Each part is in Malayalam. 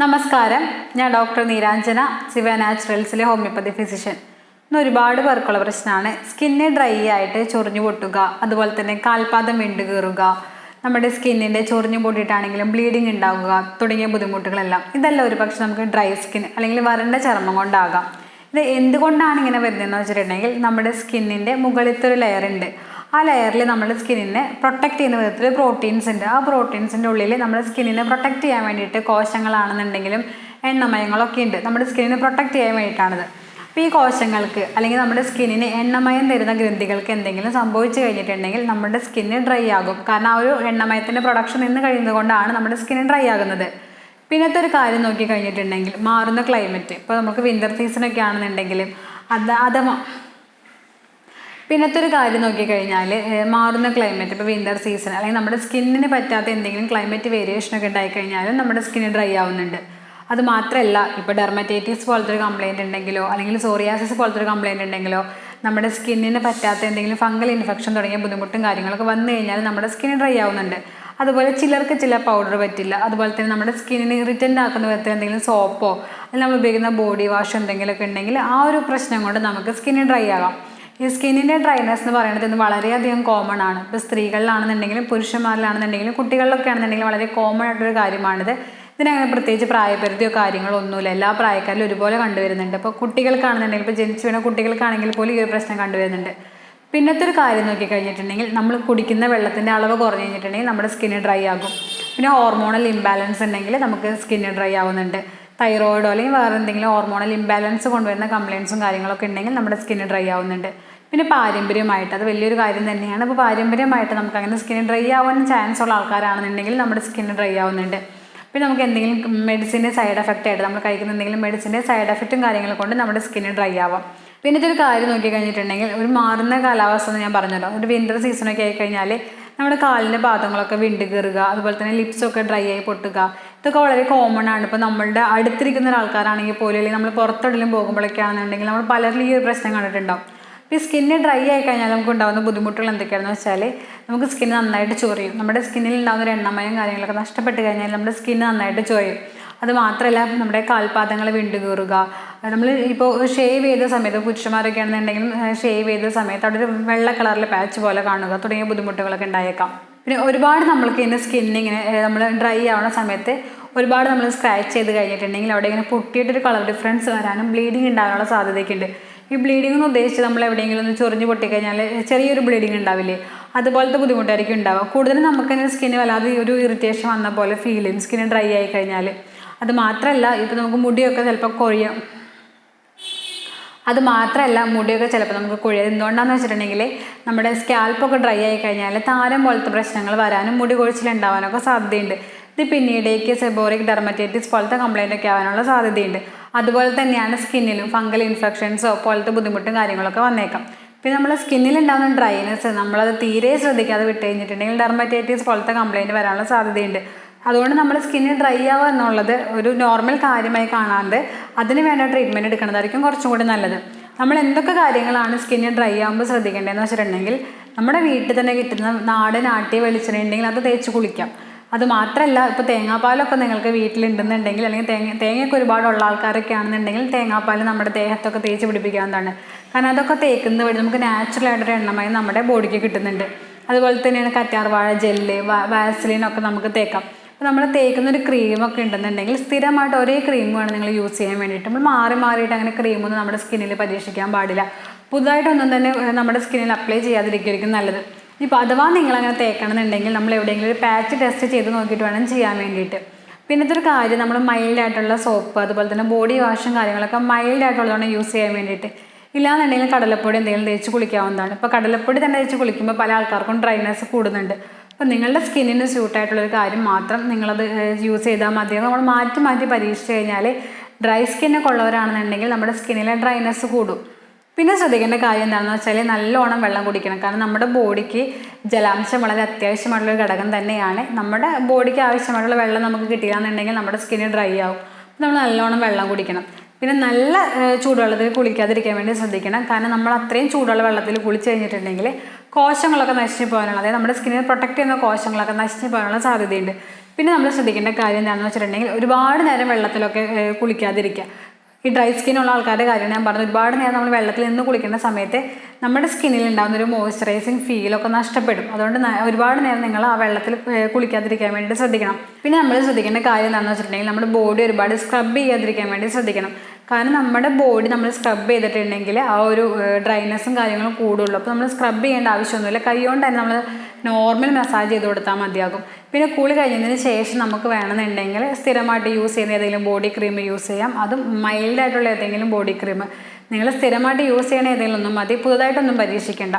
നമസ്കാരം. ഞാൻ ഡോക്ടർ നീരാഞ്ജന ശിവ നാച്ചുറൽസിലെ ഹോമിയോപ്പതി ഫിസിഷ്യൻ. ഇന്ന് ഒരുപാട് പേർക്കുള്ള പ്രശ്നമാണ്. സ്കിന്ന് ഡ്രൈ ആയിട്ട് ചൊറിഞ്ഞു പൊട്ടുക അതുപോലെ തന്നെ കാൽപാദം വിണ്ടു കയറുക നമ്മുടെ സ്കിന്നിന്റെ ചൊറിഞ്ഞു പൊട്ടിയിട്ടാണെങ്കിലും ബ്ലീഡിങ് ഉണ്ടാവുക തുടങ്ങിയ ബുദ്ധിമുട്ടുകളെല്ലാം. ഇതെല്ലാം ഒരു പക്ഷെ നമുക്ക് ഡ്രൈ സ്കിൻ അല്ലെങ്കിൽ വരണ്ട ചർമ്മം കൊണ്ടാകാം. ഇത് എന്തുകൊണ്ടാണ് ഇങ്ങനെ വരുന്നതെന്ന് വെച്ചിട്ടുണ്ടെങ്കിൽ നമ്മുടെ സ്കിന്നിന്റെ മുകളിലത്തെ ഒരു ലെയർ ഉണ്ട്. ആ ലെയറിൽ നമ്മുടെ സ്കിന്നിനെ പ്രൊട്ടക്റ്റ് ചെയ്യുന്ന വിധത്തിൽ പ്രോട്ടീൻസ് ഉണ്ട്. ആ പ്രോട്ടീൻസിന്റെ ഉള്ളിൽ നമ്മുടെ സ്കിന്നിനെ പ്രൊട്ടക്റ്റ് ചെയ്യാൻ വേണ്ടിയിട്ട് കോശങ്ങളാണെന്നുണ്ടെങ്കിലും എണ്ണമയങ്ങളൊക്കെ ഉണ്ട്. നമ്മുടെ സ്കിന്നിനെ പ്രൊട്ടക്റ്റ് ചെയ്യാൻ വേണ്ടിയിട്ടാണിത്. അപ്പോൾ ഈ കോശങ്ങൾക്ക് അല്ലെങ്കിൽ നമ്മുടെ സ്കിന്നിന് എണ്ണമയം തരുന്ന ഗ്രന്ഥികൾക്ക് എന്തെങ്കിലും സംഭവിച്ചു കഴിഞ്ഞിട്ടുണ്ടെങ്കിൽ നമ്മുടെ സ്കിന്ന് ഡ്രൈ ആകും. കാരണം ആ ഒരു എണ്ണമയത്തിന്റെ പ്രൊഡക്ഷൻ നിന്ന് കഴിയുന്നത് കൊണ്ടാണ് നമ്മുടെ സ്കിന്ന് ഡ്രൈ ആകുന്നത്. പിന്നത്തെ ഒരു കാര്യം നോക്കി കഴിഞ്ഞിട്ടുണ്ടെങ്കിൽ മാറുന്ന ക്ലൈമറ്റ് ഇപ്പോൾ നമുക്ക് വിന്റർ ഒക്കെ ആണെന്നുണ്ടെങ്കിലും അത് മ- പിന്നത്തെ ഒരു കാര്യം നോക്കിക്കഴിഞ്ഞാൽ മാറുന്ന ക്ലൈമറ്റ് ഇപ്പോൾ വിന്റർ സീസൺ അല്ലെങ്കിൽ നമ്മുടെ സ്കിന്നിന് പറ്റാത്ത എന്തെങ്കിലും ക്ലൈമറ്റ് വേരിയേഷൻ ഒക്കെ ഉണ്ടായിക്കഴിഞ്ഞാലും നമ്മുടെ സ്കിന്ന് ഡ്രൈ ആവുന്നുണ്ട്. അത് മാത്രമല്ല ഇപ്പോൾ ഡെർമറ്റൈറ്റിസ് പോലത്തെ ഒരു കംപ്ലൈന്റ് ഉണ്ടെങ്കിലോ അല്ലെങ്കിൽ സോറിയാസിസ് പോലത്തെ ഒരു കംപ്ലൈന്റ് ഉണ്ടെങ്കിലോ നമ്മുടെ സ്കിന്നിന് പറ്റാത്ത എന്തെങ്കിലും ഫംഗൽ ഇൻഫെക്ഷൻ തുടങ്ങിയ ബുദ്ധിമുട്ടും കാര്യങ്ങളൊക്കെ വന്നു കഴിഞ്ഞാൽ നമ്മുടെ സ്കിന്ന് ഡ്രൈ ആവുന്നുണ്ട്. അതുപോലെ ചിലർക്ക് ചില പൗഡർ പറ്റില്ല. അതുപോലെ തന്നെ നമ്മുടെ സ്കിന്നിന് ഇറിറ്റന്റ് ആക്കുന്ന വിധത്തിൽ എന്തെങ്കിലും സോപ്പോ അല്ലെങ്കിൽ നമ്മൾ ഉപയോഗിക്കുന്ന ബോഡി വാഷ് എന്തെങ്കിലുമൊക്കെ ഉണ്ടെങ്കിൽ ആ ഒരു പ്രശ്നം കൊണ്ട് നമുക്ക് സ്കിന്ന് ഡ്രൈ ആകാം. ഈ സ്കിന്നിന്റെ ഡ്രൈനെസ് എന്ന് പറയുന്നത് ഇന്ന് വളരെയധികം കോമൺ ആണ്. ഇപ്പോൾ സ്ത്രീകളിലാണെന്നുണ്ടെങ്കിലും പുരുഷന്മാരിലാണെന്നുണ്ടെങ്കിലും കുട്ടികളിലൊക്കെ ആണെന്നുണ്ടെങ്കിലും വളരെ കോമൺ ആയിട്ടൊരു കാര്യമാണിത്. ഇതിനങ്ങനെ പ്രത്യേകിച്ച് പ്രായപരിധിയോ കാര്യങ്ങളോ ഒന്നുമില്ല. എല്ലാ പ്രായക്കാരിലും ഒരുപോലെ കണ്ടുവരുന്നുണ്ട്. അപ്പോൾ കുട്ടികൾക്കാണെന്നുണ്ടെങ്കിൽ ഇപ്പോൾ ജനിച്ചു വീണ കുട്ടികൾക്കാണെങ്കിൽ പോലും ഈ ഒരു പ്രശ്നം കണ്ടുവരുന്നുണ്ട്. പിന്നത്തെ ഒരു കാര്യം നോക്കി കഴിഞ്ഞിട്ടുണ്ടെങ്കിൽ നമ്മൾ കുടിക്കുന്ന വെള്ളത്തിന്റെ അളവ് കുറഞ്ഞു കഴിഞ്ഞിട്ടുണ്ടെങ്കിൽ നമ്മുടെ സ്കിന്ന് ഡ്രൈ ആകും. പിന്നെ ഹോർമോണൽ ഇംബാലൻസ് ഉണ്ടെങ്കിൽ നമുക്ക് സ്കിന്ന് ഡ്രൈ ആവുന്നുണ്ട്. തൈറോയിഡോ അല്ലെങ്കിൽ വേറെ എന്തെങ്കിലും ഹോർമോണൽ ഇംബാലൻസ് കൊണ്ടുവരുന്ന കംപ്ലയിൻസും കാര്യങ്ങളൊക്കെ ഉണ്ടെങ്കിൽ നമ്മുടെ സ്കിന്ന് ഡ്രൈ ആവുന്നുണ്ട്. പിന്നെ പാരമ്പര്യമായിട്ട് അത് വലിയൊരു കാര്യം തന്നെയാണ്. അപ്പോൾ പാരമ്പര്യമായിട്ട് നമുക്ക് അങ്ങനെ സ്കിൻ ഡ്രൈ ആവാൻ ചാൻസ് ഉള്ള ആൾക്കാരാണെന്നുണ്ടെങ്കിൽ നമ്മുടെ സ്കിൻ ഡ്രൈ ആവുന്നുണ്ട്. പിന്നെ നമുക്ക് എന്തെങ്കിലും മെഡിസിന്റെ സൈഡ് എഫക്റ്റ് ആയിട്ട് നമ്മൾ കഴിക്കുന്ന എന്തെങ്കിലും മെഡിസിന്റെ സൈഡ് എഫക്റ്റും കാര്യങ്ങൾ കൊണ്ട് നമ്മുടെ സ്കിന്ന് ഡ്രൈ ആവാം. പിന്നെ ഇതൊരു കാര്യം നോക്കി കഴിഞ്ഞിട്ടുണ്ടെങ്കിൽ ഒരു മാറുന്ന കാലാവസ്ഥ എന്ന് ഞാൻ പറഞ്ഞല്ലോ. ഒരു വിന്റർ സീസണൊക്കെ ആയി കഴിഞ്ഞാൽ നമ്മുടെ കാലിന്റെ പാദങ്ങളൊക്കെ വിണ്ട് കയറുക അതുപോലെ തന്നെ ലിപ്സൊക്കെ ഡ്രൈ ആയി പൊട്ടുക. ഇതൊക്കെ വളരെ കോമൺ ആണ്. ഇപ്പോൾ നമ്മളുടെ അടുത്തിരിക്കുന്ന ഒരാൾക്കാരാണെങ്കിൽ പോലും അല്ലെങ്കിൽ നമ്മൾ പുറത്തെവിടെയും പോകുമ്പോഴൊക്കെ ആണെന്നുണ്ടെങ്കിൽ നമ്മൾ പലരിലും ഈ ഒരു പ്രശ്നം കണ്ടിട്ടുണ്ടാവും. ഈ സ്കിന്ന് ഡ്രൈ ആയി കഴിഞ്ഞാൽ നമുക്ക് ഉണ്ടാകുന്ന ബുദ്ധിമുട്ടുകൾ എന്തൊക്കെയാണെന്ന് വെച്ചാൽ നമുക്ക് സ്കിന്ന് നന്നായിട്ട് ചൊറിയും. നമ്മുടെ സ്കിന്നിൽ ഉണ്ടാകുന്ന ഒരു എണ്ണമയം കാര്യങ്ങളൊക്കെ നഷ്ടപ്പെട്ട് കഴിഞ്ഞാൽ നമ്മുടെ സ്കിന്ന് നന്നായിട്ട് ചൊറിയും. അത് മാത്രമല്ല നമ്മുടെ കാൽപാദങ്ങൾ വിണ്ടു കയറുക നമ്മൾ ഇപ്പോൾ ഷേവ് ചെയ്ത സമയത്ത് പുരുഷന്മാരൊക്കെ ആണെന്നുണ്ടെങ്കിലും ഷേവ് ചെയ്ത സമയത്ത് അവിടെ ഒരു വെള്ള കളറിൽ പാച്ച് പോലെ കാണുക തുടങ്ങിയ ബുദ്ധിമുട്ടുകളൊക്കെ ഉണ്ടായേക്കാം. പിന്നെ ഒരുപാട് നമ്മൾക്ക് ഇങ്ങനെ സ്കിന്നിങ്ങനെ നമ്മൾ ഡ്രൈ ആവുന്ന സമയത്ത് ഒരുപാട് നമ്മൾ സ്ക്രാച്ച് ചെയ്ത് കഴിഞ്ഞിട്ടുണ്ടെങ്കിൽ അവിടെ ഇങ്ങനെ പൊട്ടിയിട്ടൊരു കളർ ഡിഫറൻസ് വരാനും ബ്ലീഡിങ് ഉണ്ടാകാനുള്ള സാധ്യതയൊക്കെ ഉണ്ട്. ഈ ബ്ലീഡിംഗ് എന്ന് ഉദ്ദേശിച്ച് നമ്മൾ എവിടെയെങ്കിലും ഒന്ന് ചൊറിഞ്ഞ് പൊട്ടിക്കഴിഞ്ഞാൽ ചെറിയൊരു ബ്ലീഡിംഗ് ഉണ്ടാവില്ലേ? അതുപോലത്തെ ബുദ്ധിമുട്ടായിരിക്കും ഉണ്ടാവുക. കൂടുതലും നമുക്ക് സ്കിന്ന് വല്ലാതെ ഒരു ഇറിറ്റേഷൻ വന്ന പോലെ ഫീൽ ചെയ്യും സ്കിന്ന് ഡ്രൈ ആയി കഴിഞ്ഞാൽ അത് മാത്രമല്ല ഇപ്പോൾ നമുക്ക് മുടിയൊക്കെ ചിലപ്പോൾ കൊഴിയാം അത് മാത്രമല്ല മുടിയൊക്കെ ചിലപ്പോൾ നമുക്ക് കുഴിയത് എന്തുകൊണ്ടാണെന്ന് വെച്ചിട്ടുണ്ടെങ്കിൽ നമ്മുടെ സ്കാൽപ്പൊക്കെ ഡ്രൈ ആയി കഴിഞ്ഞാൽ താരം പോലത്തെ പ്രശ്നങ്ങൾ വരാനും മുടി കൊഴിച്ചിലുണ്ടാവാനൊക്കെ സാധ്യതയുണ്ട്. ഇത് പിന്നീടേക്ക് സെബോറിക് ഡെർമറ്റൈറ്റിസ് പോലത്തെ കംപ്ലൈന്റ് ഒക്കെ ആവാനുള്ള സാധ്യതയുണ്ട്. അതുപോലെ തന്നെയാണ് സ്കിന്നിലും ഫംഗൽ ഇൻഫെക്ഷൻസോ പോലത്തെ ബുദ്ധിമുട്ടും കാര്യങ്ങളൊക്കെ വന്നേക്കാം. പിന്നെ നമ്മുടെ സ്കിന്നിൽ ഉണ്ടാകുന്ന ഡ്രൈനെസ് നമ്മളത് തീരെ ശ്രദ്ധിക്കാതെ വിട്ട് കഴിഞ്ഞിട്ടുണ്ടെങ്കിൽ ഡെർമറ്റൈറ്റിസ് പോലത്തെ കംപ്ലൈന്റ് വരാനുള്ള സാധ്യതയുണ്ട്. അതുകൊണ്ട് നമ്മൾ സ്കിന്നിൽ ഡ്രൈ ആവുക എന്നുള്ളത് ഒരു നോർമൽ കാര്യമായി കാണാണ്ട് അതിന് വേണ്ട ട്രീറ്റ്മെന്റ് എടുക്കുന്നതായിരിക്കും കുറച്ചും കൂടി നല്ലത്. നമ്മൾ എന്തൊക്കെ കാര്യങ്ങളാണ് സ്കിന്ന് ഡ്രൈ ആകുമ്പോൾ ശ്രദ്ധിക്കേണ്ടതെന്ന് വെച്ചിട്ടുണ്ടെങ്കിൽ നമ്മുടെ വീട്ടിൽ തന്നെ കിട്ടുന്ന നാടൻ ആട്ടിയ വെളിച്ചെണ്ണ ഉണ്ടെങ്കിൽ അത് തേച്ച് കുളിക്കാം. അത് മാത്രമല്ല ഇപ്പോൾ തേങ്ങാപ്പാലൊക്കെ നിങ്ങൾക്ക് വീട്ടിലുണ്ടെന്നുണ്ടെങ്കിൽ അല്ലെങ്കിൽ തേങ്ങ തേങ്ങയൊക്കെ ഒരുപാടുള്ള ആൾക്കാരൊക്കെ ആണെന്നുണ്ടെങ്കിൽ തേങ്ങാപ്പാൽ നമ്മുടെ ദേഹത്തൊക്കെ തേച്ച് പിടിപ്പിക്കാവുന്നതാണ്. കാരണം അതൊക്കെ തേക്കുന്ന വഴി നമുക്ക് നാച്ചുറൽ ആയിട്ടൊരു എണ്ണമയം നമ്മുടെ ബോഡിക്ക് കിട്ടുന്നുണ്ട്. അതുപോലെ തന്നെയാണ് കറ്റാർവാഴ ജെല്ല് വാസലിനൊക്കെ നമുക്ക് തേക്കാം. അപ്പോൾ നമ്മൾ തേക്കുന്ന ഒരു ക്രീമൊക്കെ ഉണ്ടെന്നുണ്ടെങ്കിൽ സ്ഥിരമായിട്ട് ഒരേ ക്രീം വേണം നിങ്ങൾ യൂസ് ചെയ്യാൻ വേണ്ടിയിട്ട്. നമ്മൾ മാറി മാറിയിട്ട് അങ്ങനെ ക്രീമൊന്നും നമ്മുടെ സ്കിന്നിൽ പരീക്ഷിക്കാൻ പാടില്ല. പുതുതായിട്ടൊന്നും തന്നെ നമ്മുടെ സ്കിന്നിൽ അപ്ലൈ ചെയ്യാതിരിക്കുമായിരിക്കും നല്ലത്. ഇപ്പോൾ അഥവാ നിങ്ങൾ അങ്ങനെ തേക്കണമെന്നുണ്ടെങ്കിൽ നമ്മൾ എവിടെയെങ്കിലും ഒരു പാച്ച് ടെസ്റ്റ് ചെയ്ത് നോക്കിയിട്ട് വേണം ചെയ്യാൻ വേണ്ടിയിട്ട്. പിന്നത്തെ ഒരു കാര്യം നമ്മൾ മൈൽഡ് ആയിട്ടുള്ള സോപ്പ് അതുപോലെ തന്നെ ബോഡി വാഷും കാര്യങ്ങളൊക്കെ മൈൽഡ് ആയിട്ടുള്ളതാണ് യൂസ് ചെയ്യാൻ വേണ്ടിയിട്ട്. ഇല്ലാന്നുണ്ടെങ്കിൽ കടലപ്പൊടി എന്തെങ്കിലും തേച്ച് കുളിക്കാവുന്നതാണ്. ഇപ്പോൾ കടലപ്പൊടി തന്നെ തേച്ച് കുളിക്കുമ്പോൾ പല ആൾക്കാർക്കും ഡ്രൈനെസ് കൂടുന്നുണ്ട്. അപ്പോൾ നിങ്ങളുടെ സ്കിന്നിന് സ്യൂട്ടായിട്ടുള്ളൊരു കാര്യം മാത്രം നിങ്ങളത് യൂസ് ചെയ്താൽ മതി. നമ്മൾ മാറ്റി മാറ്റി പരീക്ഷിച്ച് കഴിഞ്ഞാൽ ഡ്രൈ സ്കിന്നൊക്കെ ഉള്ളവരാണെന്നുണ്ടെങ്കിൽ നമ്മുടെ സ്കിന്നിലെ ഡ്രൈനെസ് കൂടും. പിന്നെ ശ്രദ്ധിക്കേണ്ട കാര്യം എന്താണെന്ന് വെച്ചാൽ നല്ലോണം വെള്ളം കുടിക്കണം. കാരണം നമ്മുടെ ബോഡിക്ക് ജലാംശം വളരെ അത്യാവശ്യമായിട്ടുള്ള ഒരു ഘടകം തന്നെയാണ്. നമ്മുടെ ബോഡിക്ക് ആവശ്യമായിട്ടുള്ള വെള്ളം നമുക്ക് കിട്ടിയില്ലാന്നുണ്ടെങ്കിൽ നമ്മുടെ സ്കിന്ന് ഡ്രൈ ആവും. നമ്മൾ നല്ലോണം വെള്ളം കുടിക്കണം. പിന്നെ നല്ല ചൂടുവെള്ളത്തിൽ കുളിക്കാതിരിക്കാൻ വേണ്ടി ശ്രദ്ധിക്കണം. കാരണം നമ്മൾ അത്രയും ചൂടുള്ള വെള്ളത്തിൽ കുളിച്ച് കഴിഞ്ഞിട്ടുണ്ടെങ്കിൽ കോശങ്ങളൊക്കെ നശിച്ചു പോകാനുള്ള അതായത് നമ്മുടെ സ്കിന്നിനെ പ്രൊട്ടക്ട് ചെയ്യുന്ന കോശങ്ങളൊക്കെ നശിച്ചു പോകാനുള്ള സാധ്യതയുണ്ട്. പിന്നെ നമ്മൾ ശ്രദ്ധിക്കേണ്ട കാര്യം എന്താണെന്ന് വെച്ചിട്ടുണ്ടെങ്കിൽ ഒരുപാട് നേരം വെള്ളത്തിലൊക്കെ കുളിക്കാതിരിക്കുക. ഈ ഡ്രൈ സ്കിന്നുള്ള ആൾക്കാരുടെ കാര്യം ഞാൻ പറഞ്ഞത്. ഒരുപാട് നേരം നമ്മൾ വെള്ളത്തിൽ നിന്ന് കുളിക്കുന്ന സമയത്ത് നമ്മുടെ സ്കിന്നിൽ ഉണ്ടാകുന്ന ഒരു മോയ്സ്ചറൈസിങ് ഫീലൊക്കെ നഷ്ടപ്പെടും. അതുകൊണ്ട് ഒരുപാട് നേരം നിങ്ങൾ ആ വെള്ളത്തിൽ കുളിക്കാതിരിക്കാൻ വേണ്ടി ശ്രദ്ധിക്കണം. പിന്നെ നമ്മൾ ശ്രദ്ധിക്കേണ്ട കാര്യം എന്താണെന്ന് വെച്ചിട്ടുണ്ടെങ്കിൽ നമ്മുടെ ബോഡി ഒരുപാട് സ്ക്രബ് ചെയ്യാതിരിക്കാൻ വേണ്ടി ശ്രദ്ധിക്കണം. കാരണം നമ്മുടെ ബോഡി നമ്മൾ സ്ക്രബ് ചെയ്തിട്ടുണ്ടെങ്കിൽ ആ ഒരു ഡ്രൈനെസ്സും കാര്യങ്ങളും കൂടുള്ളൂ. അപ്പോൾ നമ്മൾ സ്ക്രബ് ചെയ്യേണ്ട ആവശ്യമൊന്നുമില്ല. കൈ കൊണ്ട് തന്നെ നമ്മൾ നോർമൽ മസാജ് ചെയ്ത് കൊടുത്താൽ മതിയാകും. പിന്നെ കൂളി കഴിഞ്ഞതിന് ശേഷം നമുക്ക് വേണമെന്നുണ്ടെങ്കിൽ സ്ഥിരമായിട്ട് യൂസ് ചെയ്യുന്ന ഏതെങ്കിലും ബോഡി ക്രീം യൂസ് ചെയ്യാം. അതും മൈൽഡായിട്ടുള്ള ഏതെങ്കിലും ബോഡി ക്രീം നിങ്ങൾ സ്ഥിരമായിട്ട് യൂസ് ചെയ്യണ ഏതെങ്കിലും ഒന്നും മതി. പുതുതായിട്ടൊന്നും പരീക്ഷിക്കേണ്ട.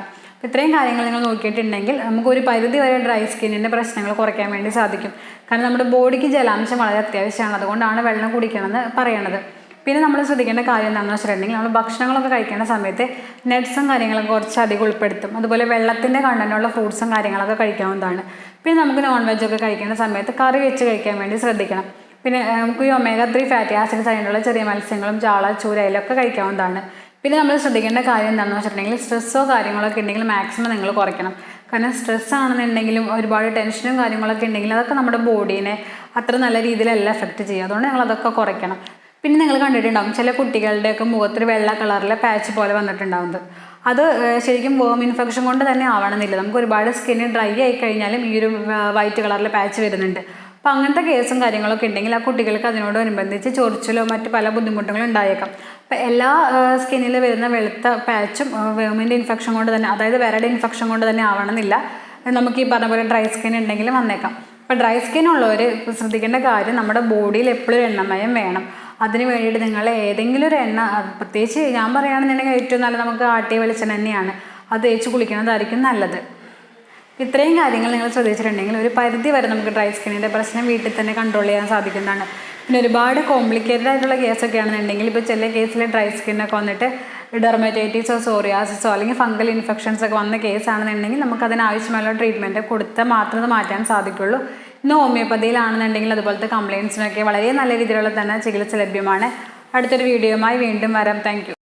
ഇത്രയും കാര്യങ്ങൾ നിങ്ങൾ നോക്കിയിട്ടുണ്ടെങ്കിൽ നമുക്ക് ഒരു പരിധി വരെ ഡ്രൈ സ്കിന്നിന്റെ പ്രശ്നങ്ങൾ കുറയ്ക്കാൻ വേണ്ടി സാധിക്കും. കാരണം നമ്മുടെ ബോഡിക്ക് ജലാംശം വളരെ അത്യാവശ്യമാണ്. അതുകൊണ്ടാണ് വെള്ളം കുടിക്കണമെന്ന് പറയണത്. പിന്നെ നമ്മൾ ശ്രദ്ധിക്കേണ്ട കാര്യം എന്താണെന്ന് വെച്ചിട്ടുണ്ടെങ്കിൽ നമ്മൾ ഭക്ഷണങ്ങളൊക്കെ കഴിക്കുന്ന സമയത്ത് നട്ട്സും കാര്യങ്ങളൊക്കെ കുറച്ച് അധികം ഉൾപ്പെടുത്തും. അതുപോലെ വെള്ളത്തിന്റെ കണ്ടന്റുള്ള ഫ്രൂട്ട്സും കാര്യങ്ങളൊക്കെ കഴിക്കാവുന്നതാണ്. പിന്നെ നമുക്ക് നോൺ വെജൊക്കെ കഴിക്കേണ്ട സമയത്ത് കറി വെച്ച് കഴിക്കാൻ വേണ്ടി ശ്രദ്ധിക്കണം. പിന്നെ നമുക്ക് ഈ ഒമേഗ ത്രീ ഫാറ്റി ആസിഡ്സ് അതിനുള്ള ചെറിയ മത്സ്യങ്ങളും ചാള ചൂര ഇതിലൊക്കെ കഴിക്കാവുന്നതാണ്. പിന്നെ നമ്മൾ ശ്രദ്ധിക്കേണ്ട കാര്യം എന്താണെന്ന് വെച്ചിട്ടുണ്ടെങ്കിൽ സ്ട്രെസ്സോ കാര്യങ്ങളൊക്കെ ഉണ്ടെങ്കിൽ മാക്സിമം നിങ്ങൾ കുറയ്ക്കണം. കാരണം സ്ട്രെസ് ആണെന്നുണ്ടെങ്കിലും ഒരുപാട് ടെൻഷനും കാര്യങ്ങളൊക്കെ ഉണ്ടെങ്കിൽ അതൊക്കെ നമ്മുടെ ബോഡീനെ അത്ര നല്ല രീതിയിലല്ല എഫക്റ്റ് ചെയ്യുക. അതുകൊണ്ട് ഞങ്ങൾ അതൊക്കെ കുറയ്ക്കണം. പിന്നെ നിങ്ങൾ കണ്ടിട്ടുണ്ടാകും ചില കുട്ടികളുടെയൊക്കെ മുഖത്തൊരു വെള്ള കളറിലെ പാച്ച് പോലെ വന്നിട്ടുണ്ടാവുന്നത്. അത് ശരിക്കും വേം ഇൻഫെക്ഷൻ കൊണ്ട് തന്നെ ആവണമെന്നില്ല. നമുക്ക് ഒരുപാട് സ്കിന്ന് ഡ്രൈ ആയി കഴിഞ്ഞാലും ഈ ഒരു വൈറ്റ് കളറിലെ പാച്ച് വരുന്നുണ്ട്. അപ്പോൾ അങ്ങനത്തെ കേസും കാര്യങ്ങളൊക്കെ ഉണ്ടെങ്കിൽ ആ കുട്ടികൾക്ക് അതിനോടനുബന്ധിച്ച് ചൊറിച്ചിലോ മറ്റ് പല ബുദ്ധിമുട്ടുകളും ഉണ്ടായേക്കാം. അപ്പോൾ എല്ലാ സ്കിന്നിൽ വരുന്ന വെളുത്ത പാച്ചും വേമിന്റെ ഇൻഫെക്ഷൻ കൊണ്ട് തന്നെ അതായത് വിരയുടെ ഇൻഫെക്ഷൻ കൊണ്ട് തന്നെ ആവണമെന്നില്ല. നമുക്ക് ഈ പറഞ്ഞ പോലെ ഡ്രൈ സ്കിൻ ഉണ്ടെങ്കിൽ വന്നേക്കാം. അപ്പോൾ ഡ്രൈ സ്കിൻ ഉള്ളവർ ശ്രദ്ധിക്കേണ്ട കാര്യം നമ്മുടെ ബോഡിയിൽ എപ്പോഴും എണ്ണമയം വേണം. അതിന് വേണ്ടിയിട്ട് നിങ്ങൾ ഏതെങ്കിലും ഒരു എണ്ണ പ്രത്യേകിച്ച് ഞാൻ പറയുകയാണെന്നുണ്ടെങ്കിൽ ഏറ്റവും നല്ലത് നമുക്ക് ആട്ടിയ വെളിച്ചെണ്ണ തന്നെയാണ്. അത് തേച്ച് കുളിക്കുന്നതായിരിക്കും നല്ലത്. ഇത്രയും കാര്യങ്ങൾ നിങ്ങൾ ശ്രദ്ധിച്ചിട്ടുണ്ടെങ്കിൽ ഒരു പരിധി വരെ നമുക്ക് ഡ്രൈ സ്കിന്നിന്റെ പ്രശ്നം വീട്ടിൽ തന്നെ കൺട്രോൾ ചെയ്യാൻ സാധിക്കുന്നതാണ്. പിന്നെ ഒരുപാട് കോംപ്ലിക്കേറ്റഡ് ആയിട്ടുള്ള കേസൊക്കെ ആണെന്നുണ്ടെങ്കിൽ ഇപ്പോൾ ചില കേസിൽ ഡ്രൈ സ്കിന്നൊക്കെ വന്നിട്ട് ഡെർമറ്റൈറ്റിസോ സോറിയാസിസോ അല്ലെങ്കിൽ ഫംഗൽ ഇൻഫെക്ഷൻസ് ഒക്കെ വന്ന കേസാണെന്നുണ്ടെങ്കിൽ നമുക്ക് അതിനാവശ്യമായുള്ള ട്രീറ്റ്മെന്റ് കൊടുത്താൽ മാത്രമേ മാറ്റാൻ സാധിക്കുള്ളൂ ഇന്ന് ഹോമിയോപ്പതിയിലാണെന്നുണ്ടെങ്കിൽ അതുപോലത്തെ കംപ്ലയിൻസിനൊക്കെ വളരെ നല്ല രീതിയിലുള്ള തന്നെ ചികിത്സ ലഭ്യമാണ്. അടുത്തൊരു വീഡിയോയുമായി വീണ്ടും വരാം. താങ്ക്